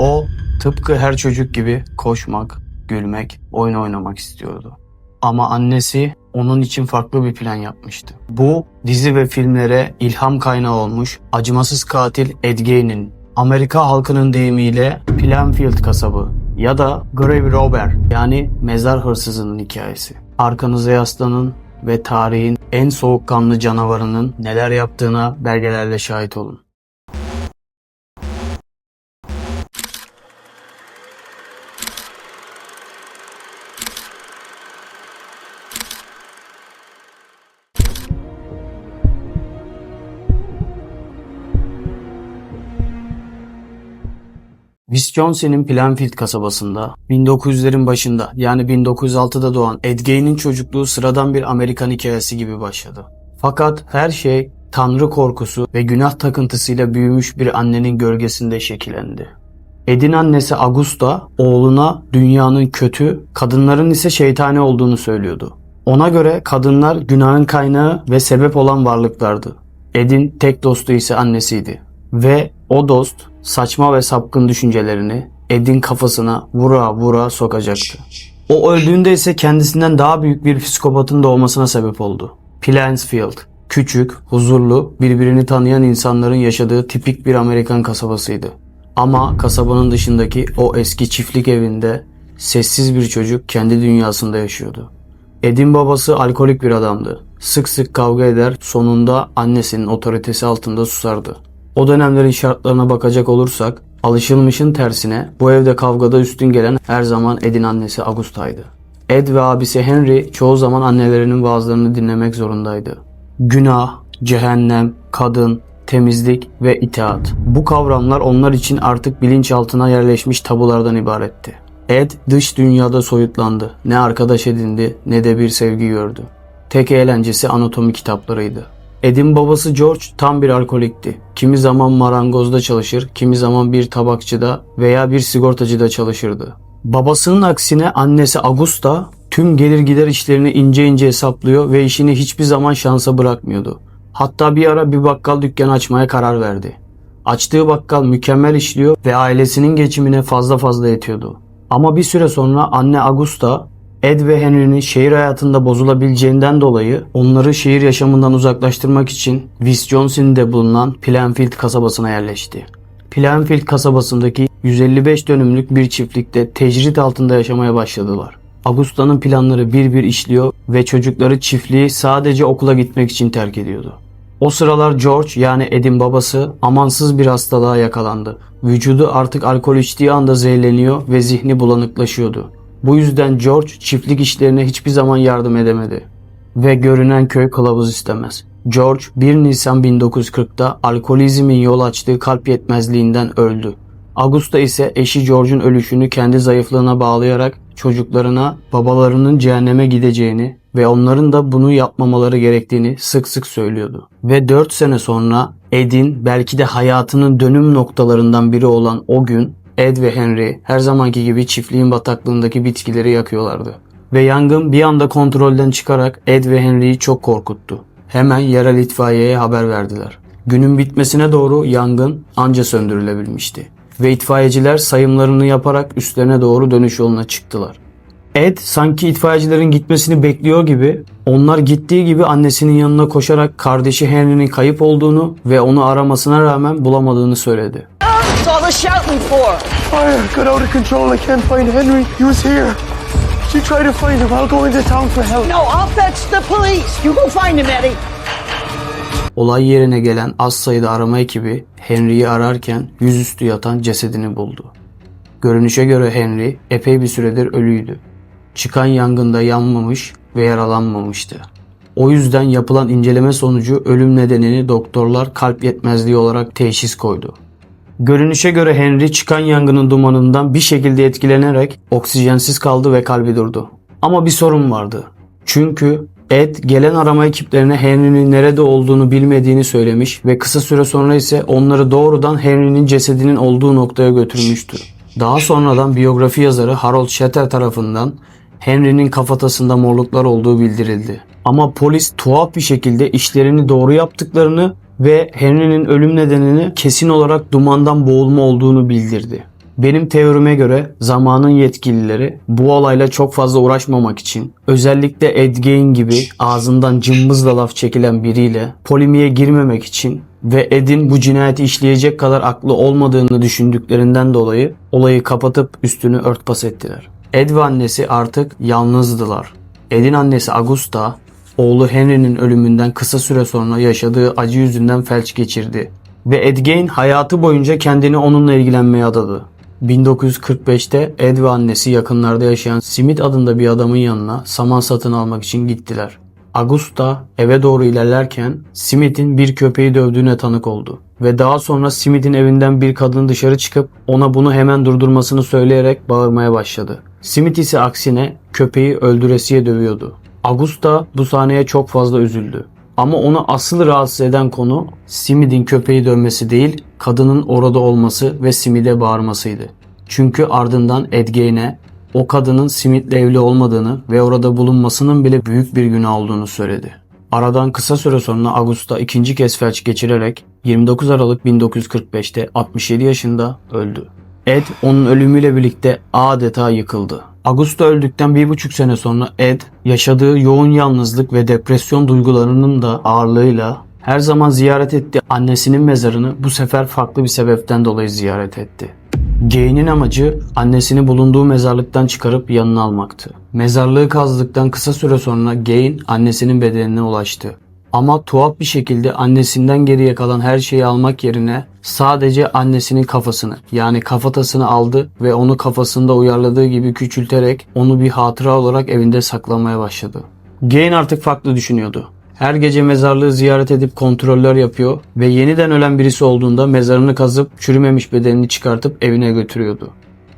O tıpkı her çocuk gibi koşmak, gülmek, oyun oynamak istiyordu. Ama annesi onun için farklı bir plan yapmıştı. Bu dizi ve filmlere ilham kaynağı olmuş acımasız katil Ed Gein'in Amerika halkının deyimiyle Plainfield kasabı ya da Grave Robber yani mezar hırsızının hikayesi. Arkanıza yaslanın ve tarihin en soğukkanlı canavarının neler yaptığına belgelerle şahit olun. Wisconsin'in Plainfield kasabasında 1900'lerin başında yani 1906'da doğan Ed Gein'in çocukluğu sıradan bir Amerikan hikayesi gibi başladı. Fakat her şey tanrı korkusu ve günah takıntısıyla büyümüş bir annenin gölgesinde şekillendi. Ed'in annesi Augusta oğluna dünyanın kötü, kadınların ise şeytani olduğunu söylüyordu. Ona göre kadınlar günahın kaynağı ve sebep olan varlıklardı. Ed'in tek dostu ise annesiydi. Ve o dost saçma ve sapkın düşüncelerini Ed'in kafasına vura vura sokacaktı. O öldüğünde ise kendisinden daha büyük bir psikopatın doğmasına sebep oldu. Plansfield, küçük, huzurlu, birbirini tanıyan insanların yaşadığı tipik bir Amerikan kasabasıydı. Ama kasabanın dışındaki o eski çiftlik evinde sessiz bir çocuk kendi dünyasında yaşıyordu. Ed'in babası alkolik bir adamdı. Sık sık kavga eder, sonunda annesinin otoritesi altında susardı. O dönemlerin şartlarına bakacak olursak, alışılmışın tersine bu evde kavgada üstün gelen her zaman Ed'in annesi Augusta'ydı. Ed ve abisi Henry çoğu zaman annelerinin vaazlarını dinlemek zorundaydı. Günah, cehennem, kadın, temizlik ve itaat. Bu kavramlar onlar için artık bilinçaltına yerleşmiş tabulardan ibaretti. Ed dış dünyada soyutlandı. Ne arkadaş edindi ne de bir sevgi gördü. Tek eğlencesi anatomi kitaplarıydı. Ed'in babası George tam bir alkolikti. Kimi zaman marangozda çalışır, kimi zaman bir tabakçıda veya bir sigortacıda çalışırdı. Babasının aksine annesi Augusta tüm gelir gider işlerini ince ince hesaplıyor ve işini hiçbir zaman şansa bırakmıyordu. Hatta bir ara bir bakkal dükkanı açmaya karar verdi. Açtığı bakkal mükemmel işliyor ve ailesinin geçimine fazla fazla yetiyordu. Ama bir süre sonra anne Augusta Ed ve Henry'nin şehir hayatında bozulabileceğinden dolayı onları şehir yaşamından uzaklaştırmak için Wisconsin'de bulunan Plainfield kasabasına yerleşti. Plainfield kasabasındaki 155 dönümlük bir çiftlikte tecrit altında yaşamaya başladılar. Augusta'nın planları bir bir işliyor ve çocukları çiftliği sadece okula gitmek için terk ediyordu. O sıralar George yani Ed'in babası amansız bir hastalığa yakalandı. Vücudu artık alkol içtiği anda zehirleniyor ve zihni bulanıklaşıyordu. Bu yüzden George çiftlik işlerine hiçbir zaman yardım edemedi. Ve görünen köy kılavuz istemez. George 1 Nisan 1940'da alkolizmin yol açtığı kalp yetmezliğinden öldü. Augusta ise eşi George'un ölüşünü kendi zayıflığına bağlayarak çocuklarına babalarının cehenneme gideceğini ve onların da bunu yapmamaları gerektiğini sık sık söylüyordu. Ve 4 sene sonra Ed'in belki de hayatının dönüm noktalarından biri olan o gün Ed ve Henry her zamanki gibi çiftliğin bataklığındaki bitkileri yakıyorlardı. Ve yangın bir anda kontrolden çıkarak Ed ve Henry'yi çok korkuttu. Hemen yerel itfaiyeye haber verdiler. Günün bitmesine doğru yangın anca söndürülebilmişti. Ve itfaiyeciler sayımlarını yaparak üstlerine doğru dönüş yoluna çıktılar. Ed sanki itfaiyecilerin gitmesini bekliyor gibi onlar gittiği gibi annesinin yanına koşarak kardeşi Henry'nin kayıp olduğunu ve onu aramasına rağmen bulamadığını söyledi. What's all the shouting for? Fire got out of control. I can't find Henry. He was here. You try to find him. I'll go into town for help. No, I'll fetch the police. You go find him, Eddie. Olay yerine gelen az sayıda arama ekibi Henry'yi ararken yüzüstü yatan cesedini buldu. Görünüşe göre Henry epey bir süredir ölüydü. Çıkan yangında yanmamış ve yaralanmamıştı. O yüzden yapılan inceleme sonucu ölüm nedenini doktorlar kalp yetmezliği olarak teşhis koydu. Görünüşe göre Henry çıkan yangının dumanından bir şekilde etkilenerek oksijensiz kaldı ve kalbi durdu. Ama bir sorun vardı. Çünkü Ed gelen arama ekiplerine Henry'nin nerede olduğunu bilmediğini söylemiş ve kısa süre sonra ise onları doğrudan Henry'nin cesedinin olduğu noktaya götürmüştü. Daha sonradan biyografi yazarı Harold Shatter tarafından Henry'nin kafatasında morluklar olduğu bildirildi. Ama polis tuhaf bir şekilde işlerini doğru yaptıklarını ve Henry'nin ölüm nedenini kesin olarak dumandan boğulma olduğunu bildirdi. Benim teorime göre zamanın yetkilileri bu olayla çok fazla uğraşmamak için özellikle Ed Gein gibi ağzından cımbızla laf çekilen biriyle polimiğe girmemek için ve Ed'in bu cinayeti işleyecek kadar aklı olmadığını düşündüklerinden dolayı olayı kapatıp üstünü örtbas ettiler. Ed ve annesi artık yalnızdılar. Ed'in annesi Augusta oğlu Henry'nin ölümünden kısa süre sonra yaşadığı acı yüzünden felç geçirdi ve Ed Gein hayatı boyunca kendini onunla ilgilenmeye adadı. 1945'te Ed ve annesi yakınlarda yaşayan Smith adında bir adamın yanına saman satın almak için gittiler. Augusta eve doğru ilerlerken Smith'in bir köpeği dövdüğüne tanık oldu ve daha sonra Smith'in evinden bir kadın dışarı çıkıp ona bunu hemen durdurmasını söyleyerek bağırmaya başladı. Smith ise aksine köpeği öldüresiye dövüyordu. Augusta bu sahneye çok fazla üzüldü. Ama onu asıl rahatsız eden konu Smith'in köpeği dönmesi değil, kadının orada olması ve Smith'e bağırmasıydı. Çünkü ardından Ed Gein'e o kadının Smith'le evli olmadığını ve orada bulunmasının bile büyük bir günah olduğunu söyledi. Aradan kısa süre sonra Augusta ikinci kez felç geçirerek 29 Aralık 1945'te 67 yaşında öldü. Ed onun ölümüyle birlikte adeta yıkıldı. Augusta öldükten bir buçuk sene sonra Ed yaşadığı yoğun yalnızlık ve depresyon duygularının da ağırlığıyla her zaman ziyaret ettiği annesinin mezarını bu sefer farklı bir sebepten dolayı ziyaret etti. Gain'in amacı annesini bulunduğu mezarlıktan çıkarıp yanına almaktı. Mezarlığı kazdıktan kısa süre sonra Gain annesinin bedenine ulaştı. Ama tuhaf bir şekilde annesinden geriye kalan her şeyi almak yerine sadece annesinin kafasını yani kafatasını aldı ve onu kafasında uyarladığı gibi küçülterek onu bir hatıra olarak evinde saklamaya başladı. Gain artık farklı düşünüyordu. Her gece mezarlığı ziyaret edip kontroller yapıyor ve yeniden ölen birisi olduğunda mezarını kazıp çürümemiş bedenini çıkartıp evine götürüyordu.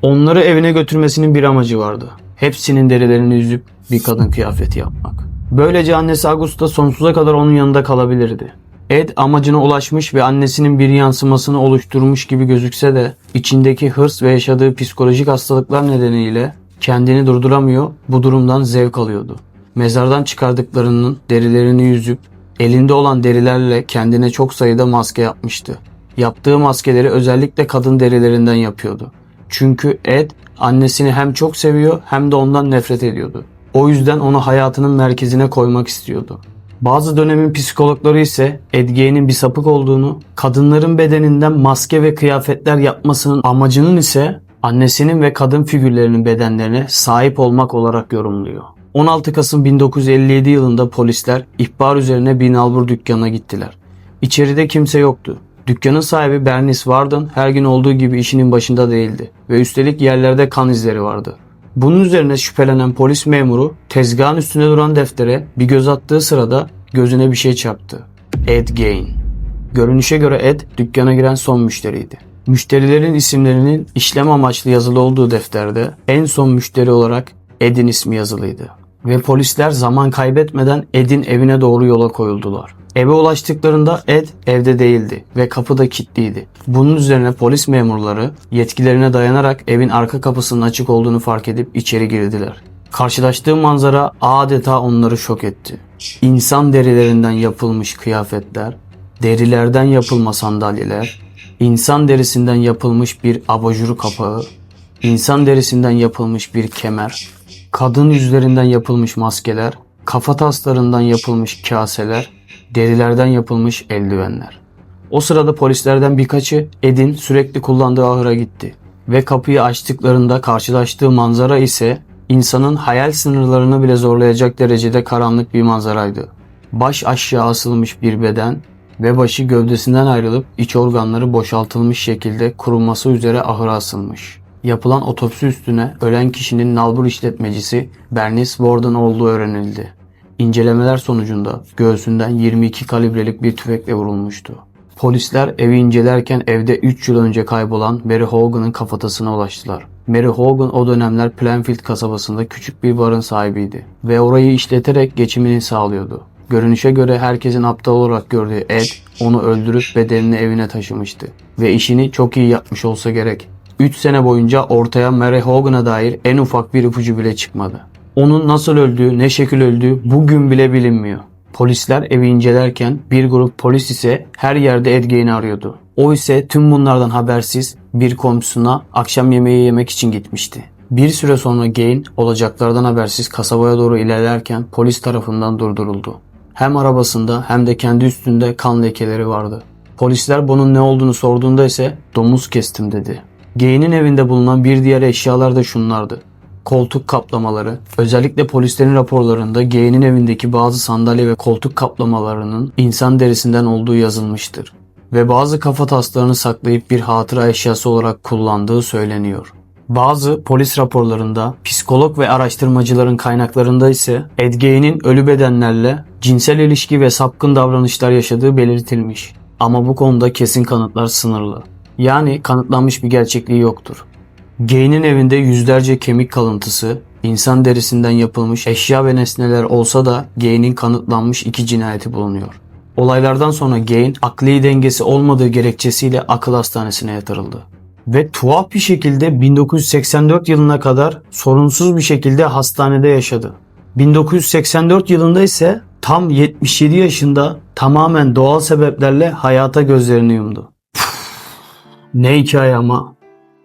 Onları evine götürmesinin bir amacı vardı. Hepsinin derilerini yüzüp bir kadın kıyafeti yapmak. Böylece annesi Augusta sonsuza kadar onun yanında kalabilirdi. Ed amacına ulaşmış ve annesinin bir yansımasını oluşturmuş gibi gözükse de içindeki hırs ve yaşadığı psikolojik hastalıklar nedeniyle kendini durduramıyor, bu durumdan zevk alıyordu. Mezardan çıkardıklarının derilerini yüzüp elinde olan derilerle kendine çok sayıda maske yapmıştı. Yaptığı maskeleri özellikle kadın derilerinden yapıyordu. Çünkü Ed annesini hem çok seviyor hem de ondan nefret ediyordu. O yüzden onu hayatının merkezine koymak istiyordu. Bazı dönemin psikologları ise Ed Gein'in bir sapık olduğunu, kadınların bedeninden maske ve kıyafetler yapmasının amacının ise annesinin ve kadın figürlerinin bedenlerine sahip olmak olarak yorumluyor. 16 Kasım 1957 yılında polisler ihbar üzerine Bin Albur dükkanına gittiler. İçeride kimse yoktu. Dükkanın sahibi Bernice Warden her gün olduğu gibi işinin başında değildi ve üstelik yerlerde kan izleri vardı. Bunun üzerine şüphelenen polis memuru tezgahın üstünde duran deftere bir göz attığı sırada gözüne bir şey çarptı. Ed Gain. Görünüşe göre Ed dükkana giren son müşteriydi. Müşterilerin isimlerinin işlem amaçlı yazılı olduğu defterde en son müşteri olarak Ed'in ismi yazılıydı. Ve polisler zaman kaybetmeden Ed'in evine doğru yola koyuldular. Eve ulaştıklarında Ed evde değildi ve kapı da kilitliydi. Bunun üzerine polis memurları yetkilerine dayanarak evin arka kapısının açık olduğunu fark edip içeri girdiler. Karşılaştığı manzara adeta onları şok etti. İnsan derilerinden yapılmış kıyafetler, derilerden yapılma sandalyeler, insan derisinden yapılmış bir abajur kapağı, insan derisinden yapılmış bir kemer, kadın yüzlerinden yapılmış maskeler, kafa taslarından yapılmış kaseler, derilerden yapılmış eldivenler. O sırada polislerden birkaçı Ed'in sürekli kullandığı ahıra gitti. Ve kapıyı açtıklarında karşılaştığı manzara ise insanın hayal sınırlarını bile zorlayacak derecede karanlık bir manzaraydı. Baş aşağı asılmış bir beden ve başı gövdesinden ayrılıp iç organları boşaltılmış şekilde kurulması üzere ahıra asılmış. Yapılan otopsi üstüne ölen kişinin nalbur işletmecisi Bernice Warden olduğu öğrenildi. İncelemeler sonucunda göğsünden 22 kalibrelik bir tüfekle vurulmuştu. Polisler evi incelerken evde 3 yıl önce kaybolan Mary Hogan'ın kafatasına ulaştılar. Mary Hogan o dönemler Plainfield kasabasında küçük bir barın sahibiydi ve orayı işleterek geçimini sağlıyordu. Görünüşe göre herkesin aptal olarak gördüğü Ed onu öldürüp bedenini evine taşımıştı ve işini çok iyi yapmış olsa gerek. 3 sene boyunca ortaya Mary Hogan'a dair en ufak bir ipucu bile çıkmadı. Onun nasıl öldüğü, ne şekil öldüğü bugün bile bilinmiyor. Polisler evi incelerken bir grup polis ise her yerde Ed Gein'i arıyordu. O ise tüm bunlardan habersiz bir komşusuna akşam yemeği yemek için gitmişti. Bir süre sonra Gain olacaklardan habersiz kasabaya doğru ilerlerken polis tarafından durduruldu. Hem arabasında hem de kendi üstünde kan lekeleri vardı. Polisler bunun ne olduğunu sorduğunda ise domuz kestim dedi. Gain'in evinde bulunan bir diğer eşyalar da şunlardı. Koltuk kaplamaları, özellikle polislerin raporlarında Gain'in evindeki bazı sandalye ve koltuk kaplamalarının insan derisinden olduğu yazılmıştır. Ve bazı kafa taslarını saklayıp bir hatıra eşyası olarak kullandığı söyleniyor. Bazı polis raporlarında, psikolog ve araştırmacıların kaynaklarında ise Ed Gein'in ölü bedenlerle cinsel ilişki ve sapkın davranışlar yaşadığı belirtilmiş. Ama bu konuda kesin kanıtlar sınırlı. Yani kanıtlanmış bir gerçekliği yoktur. Gein'in evinde yüzlerce kemik kalıntısı, insan derisinden yapılmış eşya ve nesneler olsa da Gein'in kanıtlanmış iki cinayeti bulunuyor. Olaylardan sonra Gain akli dengesi olmadığı gerekçesiyle akıl hastanesine yatırıldı. Ve tuhaf bir şekilde 1984 yılına kadar sorunsuz bir şekilde hastanede yaşadı. 1984 yılında ise tam 77 yaşında tamamen doğal sebeplerle hayata gözlerini yumdu. ne hikaye ama.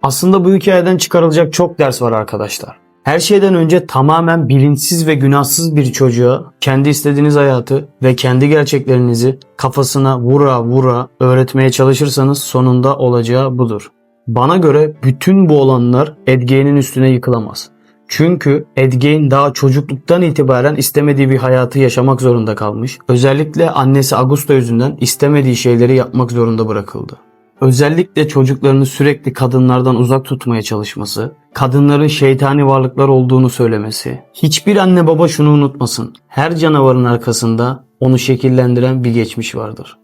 Aslında bu hikayeden çıkarılacak çok ders var arkadaşlar. Her şeyden önce tamamen bilinçsiz ve günahsız bir çocuğa kendi istediğiniz hayatı ve kendi gerçeklerinizi kafasına vura vura öğretmeye çalışırsanız sonunda olacağı budur. Bana göre bütün bu olanlar Ed üstüne yıkılamaz. Çünkü Ed daha çocukluktan itibaren istemediği bir hayatı yaşamak zorunda kalmış. Özellikle annesi Augusta yüzünden istemediği şeyleri yapmak zorunda bırakıldı. Özellikle çocuklarını sürekli kadınlardan uzak tutmaya çalışması, kadınların şeytani varlıklar olduğunu söylemesi. Hiçbir anne baba şunu unutmasın. Her canavarın arkasında onu şekillendiren bir geçmiş vardır.